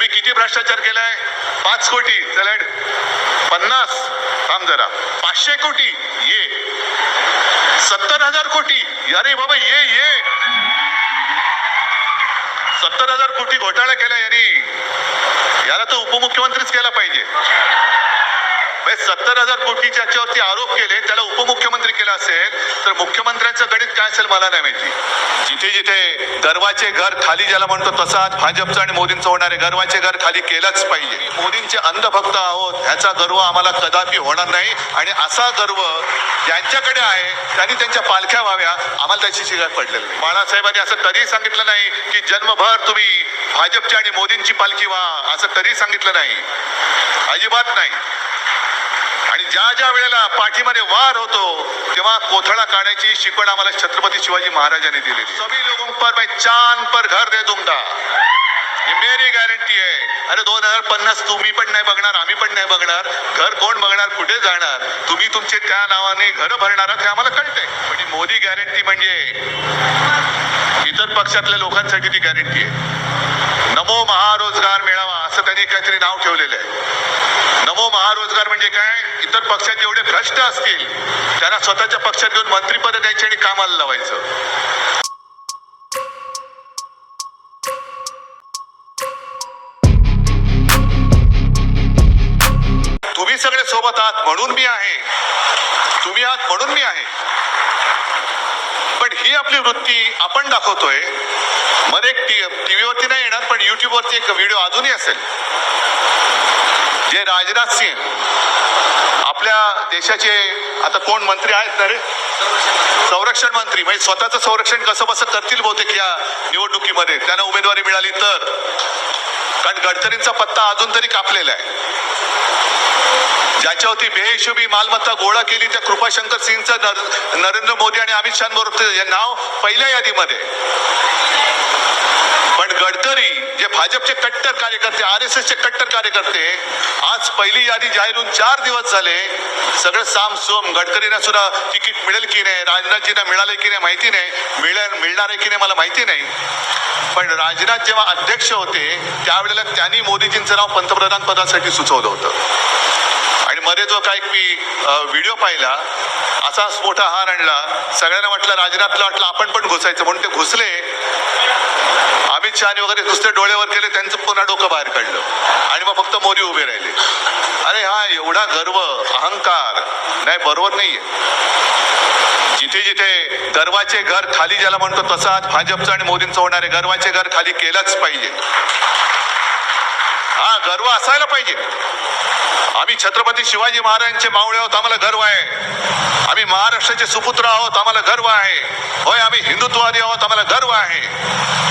तुम्ही किती भ्रष्टाचार केलाय? पाच कोटी. चला पन्नास. थांब जरा. पाचशे कोटी. ये. सत्तर हजार कोटी. अरे बाबा ये ये. सत्तर हजार कोटी घोटाळा केला यांनी. याला तर उपमुख्यमंत्रीच केला पाहिजे. म्हणजे सत्तर हजार कोटी ज्याच्यावरती आरोप केले त्याला उपमुख्यमंत्री केला असेल तर मुख्यमंत्र्यांचं गणित काय असेल मला नाही माहिती. जिथे जिथे गर्वाचे घर खाली ज्याला म्हणतो तसाच आज भाजपचं आणि मोदींचं होणारे गर्वाचे घर खाली केलंच पाहिजे. मोदींचे अंधभक्त आहोत ह्याचा गर्व आम्हाला कदापि होणार नाही. आणि असा गर्व ज्यांच्याकडे आहे त्यांनी त्यांच्या पालख्या व्हाव्या आम्हाला त्याची शिकाय पडलेली नाही. बाळासाहेबांनी असं कधी सांगितलं नाही की जन्मभर तुम्ही भाजपची आणि मोदींची पालखी व्हा असं कधी सांगितलं नाही. अजिबात नाही. ज्या ज्या वेळेला पाठीमध्ये वार होतो तेव्हा कोथळा काढायची शिकवण आम्हाला छत्रपती शिवाजी महाराजांनी दिली सभी लोगों पर मैं चांद पर घर दे दूंगा ये मेरी गॅरंटी आहे अरे दोन हजार पन्नास तुम्ही पण नाही बघणार आम्ही पण नाही बघणार. घर कोण बघणार कुठे जाणार? तुम्ही तुमचे त्या नावाने घर भरणार हे आम्हाला कळतंय. पण मोदी गॅरंटी म्हणजे इतर पक्षातल्या लोकांसाठी ती गॅरंटी आहे. नमो महारोजगार मेळावा असं त्यांनी काहीतरी नाव ठेवलेलं आहे. म्हणजे काय? इतर पक्षात जेवढे भ्रष्ट असतील त्यांना स्वतःच्या पक्षात घेऊन मंत्रीपद द्यायची आणि कामाला लावायचं. तुम्ही सगळे सोबत आहात म्हणून मी आहे. तुम्ही आहात म्हणून मी आहे. पण ही आपली वृत्ती आपण दाखवतोय. मध्ये एक टीव्हीवरती नाही येणार पण युट्यूबवरती एक व्हिडिओ अजूनही असेल. जे राजनाथ सिंह आपल्या देशाचे आता कोण मंत्री आहेत ना रे? संरक्षण मंत्री. म्हणजे स्वतःचं संरक्षण कसं बसं करतील बहुतेक या निवडणुकीमध्ये? त्यांना उमेदवारी मिळाली तर. कारण गडकरींचा पत्ता अजून तरी कापलेला आहे. ज्याच्यावरती बेहिशोबी मालमत्ता गोळा केली त्या कृपाशंकर सिंगचं नर- नरेंद्र मोदी आणि अमित शहाबरोबर नाव पहिल्या यादीमध्ये. पण गडकरी भाजपचे कट्टर कार्यकर्ते आर एस एसचे कट्टर कार्यकर्ते आज पहिली यादी जाहीर होऊन चार दिवस झाले. सगळं साम सोम गडकरींना सुद्धा तिकीट मिळेल की नाही राजनाथजींना मिळाले की नाही माहिती नाही मिळेल मिळणार आहे की नाही मला माहिती नाही. पण राजनाथ जेव्हा अध्यक्ष होते त्यावेळेला त्यांनी मोदीजींचं नाव पंतप्रधान पदासाठी सुचवलं होतं. मध्ये जो काही मी व्हिडिओ पाहिला असाच मोठा हार आणला. सगळ्यांना वाटलं राजनाथला वाटलं आपण पण घुसायचं. म्हणून ते घुसले. अमित शहानी वगैरे नुसते डोळेवर केले त्यांचं पुन्हा डोकं बाहेर काढलं. आणि मग फक्त मोदी उभे राहिले. अरे हा एवढा गर्व अहंकार. नाही बरोबर नाहीये. जिथे जिथे गर्वाचे घर खाली ज्याला म्हणतो तसाच आज भाजपचं आणि मोदींचं होणारे गर्वाचे घर खाली केलंच पाहिजे. हा गर्व असायला पाहिजे. आम्ही छत्रपती शिवाजी महाराजांचे मावळे आहोत आम्हाला गर्व आहे. आम्ही महाराष्ट्राचे सुपुत्र आहोत आम्हाला गर्व आहे. होय आम्ही हिंदुत्ववादी आहोत आम्हाला गर्व आहे.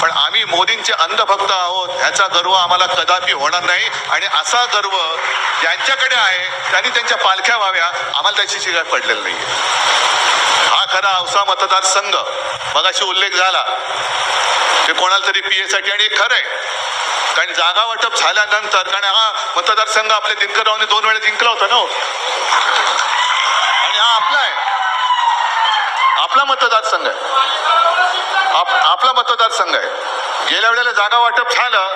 पण आम्ही मोदींचे अंधभक्त आहोत ह्याचा गर्व आम्हाला कदापि होणार नाही. आणि असा गर्व ज्यांच्याकडे आहे त्यांनी त्यांच्या पालख्या व्हाव्या आम्हाला त्याची शिकाय पडलेली नाही हा खरा औसा मतदारसंघ. मगाशी उल्लेख झाला. ते कोणाला तरी पी एसाठी आणि खरं आहे कारण जागा वाटप झाल्यानंतर कारण हा मतदारसंघ आपल्या दिनकररावने दोन वेळा जिंकला होता ना हो. आणि हा आपला आहे. आपला मतदारसंघ आहे. आप, आपला मतदारसंघ आहे. गेल्या वेळेला जागा वाटप झालं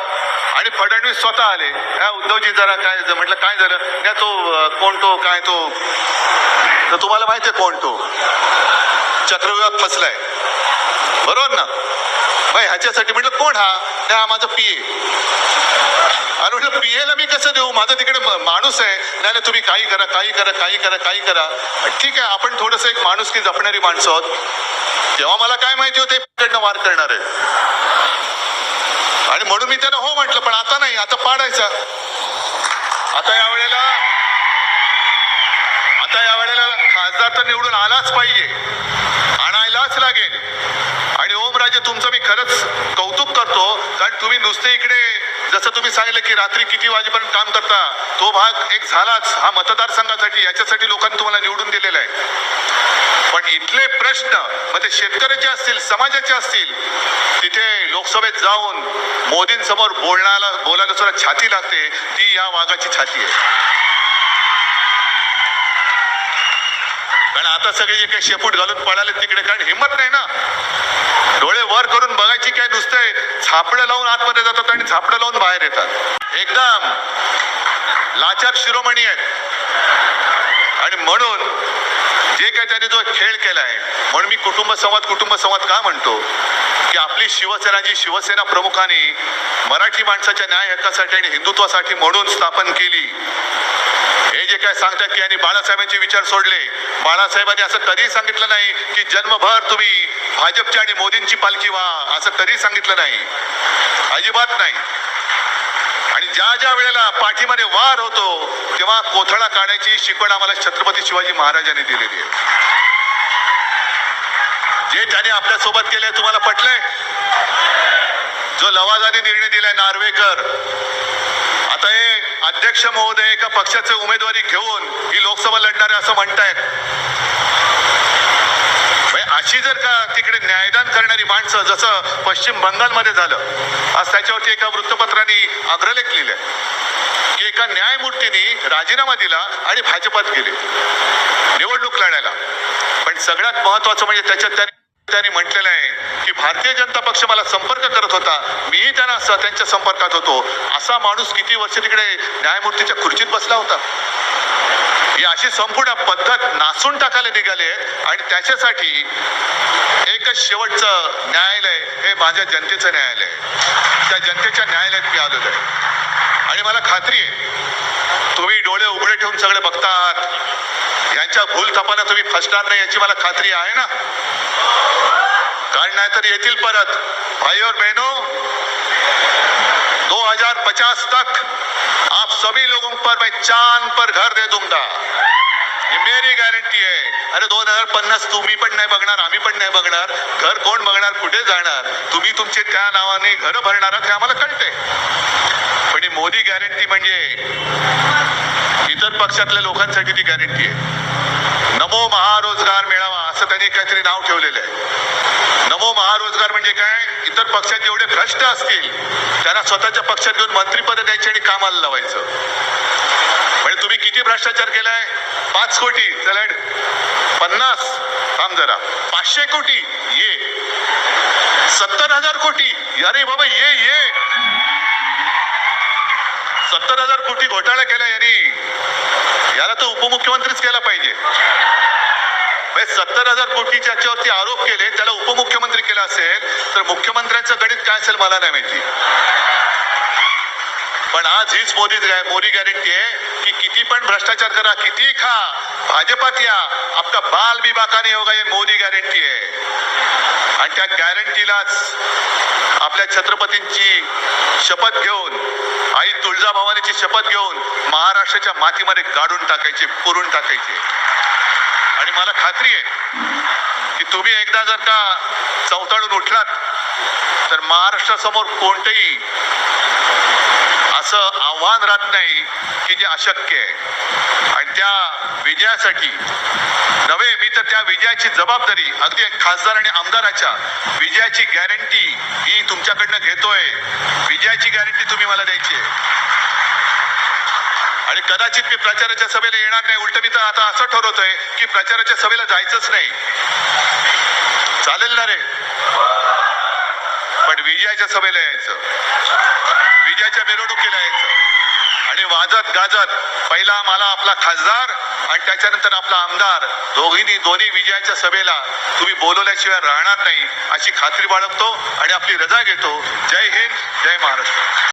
आणि फडणवीस स्वतः आले. ह्या उद्धवजी जरा काय म्हटलं काय झालं या तो कोण तो काय तो? तर तुम्हाला माहिती आहे कोण तो? चक्रव्यूहात फसलाय. बरोबर ना? मग ह्याच्यासाठी म्हटलं कोण हा? नाही हा माझा पीए अरे म्हटलं पीएला मी कसं देऊ? माझं तिकडे माणूस आहे. नाही तुम्ही काही करा काही करा काही करा काही करा. ठीक आहे आपण थोडस एक माणूस की जपणारी माणसं आहोत. तेव्हा मला काय माहिती होते कडनं वार करणार आहे. आणि म्हणून मी त्यांना हो म्हटलं पण आता नाही आता पाडायचा. आता या वेळेला आता या वेळेला खासदार तर निवडून आलाच पाहिजे. आणायलाच लागेल. आणि ओमराजे तुमचं मी खरंच कौतुक करतो. कारण तुम्ही नुसते इकडे जसं तुम्ही सांगितलं की रात्री किती वाजेपर्यंत काम करता तो भाग एक झालाच. हा मतदारसंघासाठी याच्यासाठी लोकांनी तुम्हाला निवडून दिलेला आहे. पण इथले प्रश्न मग ते शेतकऱ्याचे असतील समाजाचे असतील तिथे लोकसभेत जाऊन मोदींसमोर बोलण्याला बोलायला सुद्धा छाती लागते. ती या वाघाची छाती आहे. कारण आता सगळे जे काही शेपूट घालून पळाले तिकडे कारण हिंमत नाही ना. डोळे वर करून बघायची काय नुसतंय. झापडं लावून आतमध्ये जातात आणि झापडं लावून बाहेर येतात. एकदम. लाचार शिरोमणी आहेत. आणि म्हणून जे काय त्यांनी जो खेळ केलाय म्हणून मी कुटुंब संवाद कुटुंब संवाद का म्हणतो? की आपली शिवसेना जी शिवसेना प्रमुखांनी मराठी माणसाच्या न्याय हक्कासाठी आणि हिंदुत्वासाठी म्हणून स्थापन केली जे काय सांगतात की यांनी बाळासाहेबांचे विचार सोडले. बाळासाहेबांनी असं कधी सांगितलं नाही की जन्मभर तुम्ही भाजपची आणि मोदींची पालखी व्हा असं कधी सांगितलं नाही. अजिबात नाही. आणि ज्या ज्या वेळेला पाठीमध्ये वार होतो तेव्हा कोथळा काढायची शिकवण आम्हाला छत्रपती शिवाजी महाराजांनी दिलेली आहे. जे त्याने आपल्यासोबत केले तुम्हाला पटलंय? जो लवाजाने निर्णय दिलाय नार्वेकर. आता हे अध्यक्ष महोदय एका पक्षाचे उमेदवारी घेऊन ही लोकसभा लढणारे असं म्हणतायत. म्हणजे अशी जर का तिकडे न्यायदान करणारी माणसं जसं पश्चिम बंगालमध्ये झालं आज त्याच्यावरती एका वृत्तपत्राने अग्रलेख लिहिले की एका न्यायमूर्तीने राजीनामा दिला आणि भाजपात गेले. निवडणूक लढायला. पण सगळ्यात महत्वाचं म्हणजे त्याच्यात त्याने त्यांनी म्हटलेलं आहे की भारतीय जनता पक्ष मला संपर्क करत होता. मीही त्यांना त्यांच्या संपर्कात होतो. असा माणूस किती वर्ष तिकडे न्यायमूर्तीच्या खुर्चीत बसला होता. ही अशी संपूर्ण पद्धत नासून टाकायला निघाले आहे आणि त्याच्यासाठी एकच शेवटचं न्यायालय हे माझ्या जनतेचं न्यायालय त्या जनतेच्या न्यायालयात मी आलेलो आहे. आणि मला खात्री आहे तुम्ही डोळे उघडे ठेवून सगळे बघतात. यांच्या भूल थपाला तुम्ही फसणार नाही याची मला खात्री आहे ना? कारण नाहीतर येतील परत. भाई और बहनों 2050 तक आप सभी लोगों पर मैं चांद पर घर दे दूंगा। ये मेरी गॅरंटी आहे अरे दोन हजार पन्नास तुम्ही पण नाही बघणार आम्ही पण नाही बघणार. घर कोण बघणार कुठे जाणार? तुम्ही तुमचे त्या नावाने घर भरणार ते आम्हाला कळते पण ही मोदी गॅरंटी म्हणजे बचत पक्षातल्या लोकांसाठी ती गॅरंटी आहे. नमो महारोजगार मेळावा असं त्यांनी काहीतरी नाव ठेवलेलं आहे. नमो महारोजगार म्हणजे काय? इतर पक्षात जेवढे भ्रष्ट असतील त्यांना स्वतःच्या पक्षात घेऊन मंत्रीपद द्यायची आणि कामाला लावायचं. म्हणजे तुम्ही किती भ्रष्टाचार केलाय? पाच कोटी. चला पन्नास. थांब जरा. पाचशे कोटी. ये. सत्तर हजार कोटी. अरे बाबा ये ये. सत्तर हजार कोटी घोटाळा केला यांनी. याला तर उपमुख्यमंत्रीच केला पाहिजे. म्हणजे सत्तर हजार कोटीच्या याच्यावरती आरोप केले त्याला उपमुख्यमंत्री केला असेल तर मुख्यमंत्र्यांचं गणित काय असेल मला नाही माहिती. पण आज हीच मोदी मोदी गॅरंटी आहे की किती पण भ्रष्टाचार करा किती खा भाजपात या. आपका बाल भी बाका नहीं होगा ये मोदी गॅरंटी आहे. आणि त्या गॅरंटीलाच आपल्या छत्रपतींची शपथ घेऊन आई तुळजाभवानीची शपथ घेऊन महाराष्ट्राच्या मातीमध्ये गाडून टाकायचे पुरून टाकायचे. आणि मला खात्री आहे की तुम्ही एकदा जर का चौताळून उठलात तर महाराष्ट्रासमोर कोणतेही असं आव्हान राहत नाही की जे अशक्य आहे. आणि त्या विजयासाठी नव्हे मी तर त्या विजयाची जबाबदारी अगदी खासदार आणि आमदाराच्या विजयाची गॅरंटी ही तुमच्याकडनं घेतोय. विजयाची गॅरंटी तुम्ही मला द्यायची आहे. आणि कदाचित मी प्रचाराच्या सभेला येणार नाही. उलट मी तर आता असं ठरवतोय की प्रचाराच्या सभेला जायचंच नाही. चालेल ना रे? पण विजयाच्या सभेला यायचं. विजयाच्या मिरवणुकीला यायचं. आणि वाजत गाजत पहिला मला आपला खासदार आणि त्याच्यानंतर आपला आमदार दोघींनी दोन्ही विजयाच्या सभेला तुम्ही बोलवल्याशिवाय राहणार नाही अशी खात्री बाळगतो आणि आपली रजा घेतो. जय हिंद जय महाराष्ट्र.